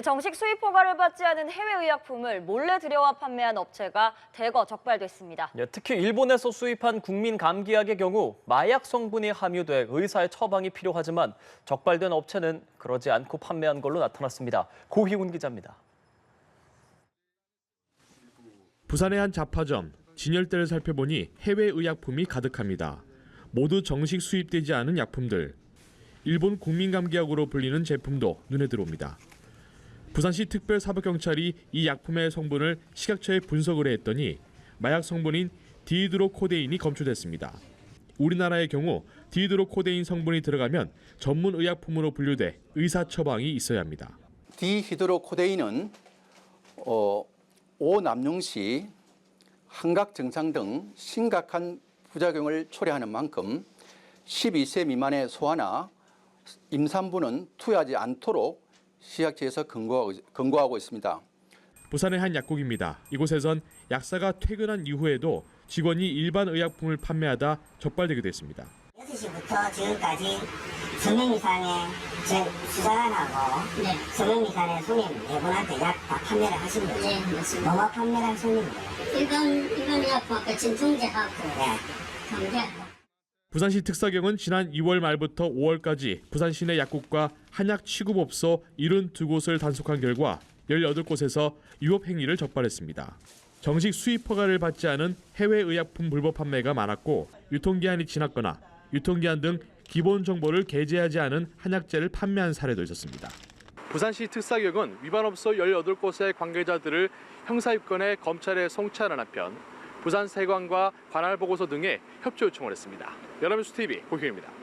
네, 정식 수입 허가를 받지 않은 해외 의약품을 몰래 들여와 판매한 업체가 대거 적발됐습니다. 예, 특히 일본에서 수입한 국민 감기약의 경우 마약 성분이 함유돼 의사의 처방이 필요하지만 적발된 업체는 그러지 않고 판매한 걸로 나타났습니다. 고희훈 기자입니다. 부산의 한 잡화점 진열대를 살펴보니 해외 의약품이 가득합니다. 모두 정식 수입되지 않은 약품들. 일본 국민 감기약으로 불리는 제품도 눈에 들어옵니다. 부산시 특별사법경찰이 이 약품의 성분을 식약처에 분석을 해 했더니 마약 성분인 디히드로코데인이 검출됐습니다. 우리나라의 경우 디히드로코데인 성분이 들어가면 전문 의약품으로 분류돼 의사 처방이 있어야 합니다. 디히드로코데인은 어, 오남용 시 환각 증상 등 심각한 부작용을 초래하는 만큼 12세 미만의 소아나 임산부는 투여하지 않도록 시약처에서 권고하고, 권고하고 있습니다. 부산의 한 약국입니다. 이곳에선 약사가 퇴근한 이후에도 직원이 일반 의약품을 판매하다 적발되게 됐습니다. 6시부터 지금까지 성명 이상의 제 수사관하고 성명 이상의 손님 네 분한테 약 다 판매를 하신 거죠? 네, 맞습니다. 뭐뭐 판매를 한 손님이에요? 일반 일반 의약품 아까 진통제하고 네. 감기하고 부산시 특사경은 지난 2월 말부터 5월까지 부산 시내 약국과 한약 취급업소 72곳을 단속한 결과 18곳에서 유업 행위를 적발했습니다. 정식 수입 허가를 받지 않은 해외 의약품 불법 판매가 많았고 유통기한이 지났거나 유통기한 등 기본 정보를 게재하지 않은 한약재를 판매한 사례도 있었습니다. 부산시 특사경은 위반업소 18곳의 관계자들을 형사입건해 검찰에 송치하는 한편 부산 세관과 관할 보고서 등에 협조 요청을 했습니다. 연합뉴스 TV 고희입니다.